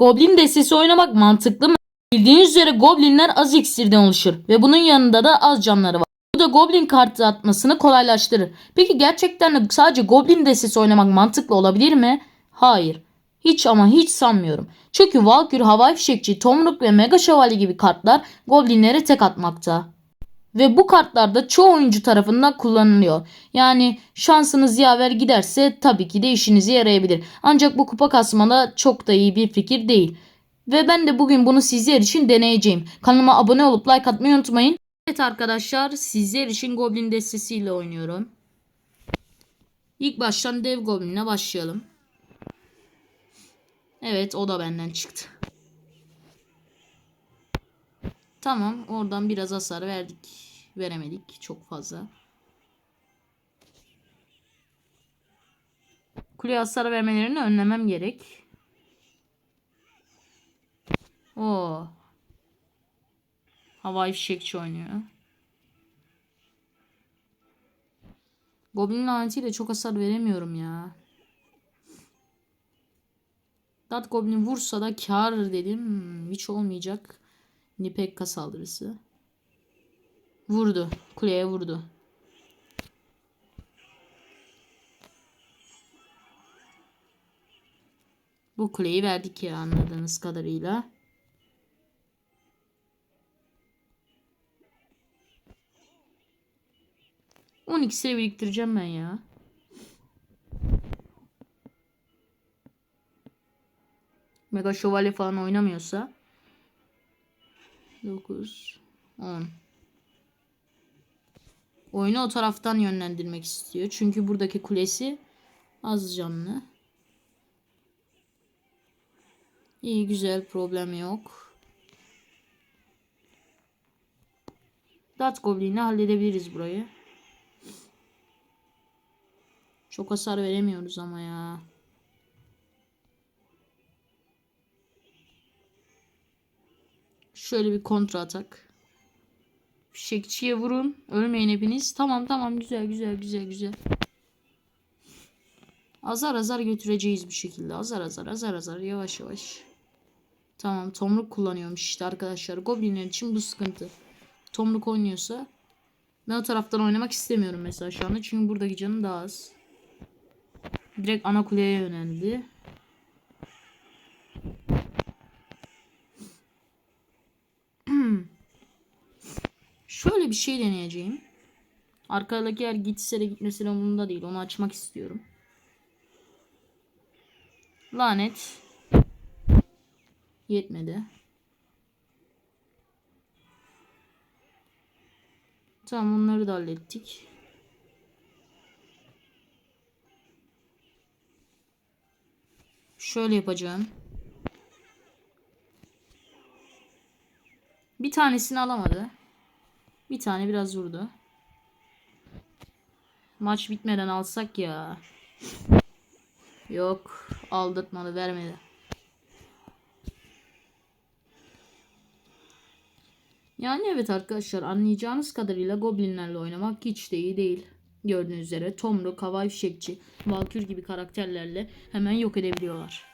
Goblin destesi oynamak mantıklı mı? Bildiğiniz üzere goblinler az iksirden oluşur ve bunun yanında da az canları var. Bu da goblin kartı atmasını kolaylaştırır. Peki gerçekten de sadece goblin destesi oynamak mantıklı olabilir mi? Hayır. Hiç ama hiç sanmıyorum. Çünkü Valkür, Havai Fişekçi, Tomruk ve Mega Şövalye gibi kartlar goblinlere tek atmakta. Ve bu kartlar da çoğu oyuncu tarafından kullanılıyor. Yani şansınız yaver giderse tabii ki de işinize yarayabilir. Ancak bu kupa kasmada çok da iyi bir fikir değil. Ve ben de bugün bunu sizler için deneyeceğim. Kanalıma abone olup like atmayı unutmayın. Evet arkadaşlar sizler için Goblin destesiyle oynuyorum. İlk baştan Dev Goblin'e başlayalım. Evet o da benden çıktı. Tamam oradan biraz hasar verdik. Veremedik çok fazla. Kuleye hasar vermelerini önlemem gerek. Oo. Havai fişekçi oynuyor. Goblin lanetiyle çok hasar veremiyorum ya. Dat Goblin vursa da kar dedim. Hiç olmayacak. Nipekka saldırısı. Vurdu. Kuleye vurdu. Bu kuleyi verdik ya anladığınız kadarıyla. On iksiri biriktireceğim ben ya. Mega Şövalye falan oynamıyorsa 9 10 Oyunu o taraftan yönlendirmek istiyor. Çünkü buradaki kulesi az canlı. İyi güzel problem yok. Dat Goblin'le halledebiliriz burayı. Çok hasar veremiyoruz ama ya. Şöyle bir kontra atak. Fişekçiye vurun. Ölmeyin hepiniz. Tamam tamam güzel güzel güzel güzel. Azar azar götüreceğiz bir şekilde. Azar azar azar azar yavaş yavaş. Tamam tomruk kullanıyormuş işte arkadaşlar. Goblinler için bu sıkıntı. Tomruk oynuyorsa ben o taraftan oynamak istemiyorum mesela şu anda. Çünkü buradaki canım daha az. Direkt ana kuleye yöneldi. Şöyle bir şey deneyeceğim. Arkadaki yer gitse de gitmesi de umurumda değil. Onu açmak istiyorum. Lanet. Yetmedi. Tamam onları da hallettik. Şöyle yapacağım. Bir tanesini alamadı. Bir tane biraz vurdu. Maç bitmeden alsak ya. Yok. Aldırtmadı. Vermedi. Yani evet arkadaşlar anlayacağınız kadarıyla goblinlerle oynamak hiç de iyi değil. Gördüğünüz üzere Tomruk, Havai Fişekçi, Valkür gibi karakterlerle hemen yok edebiliyorlar.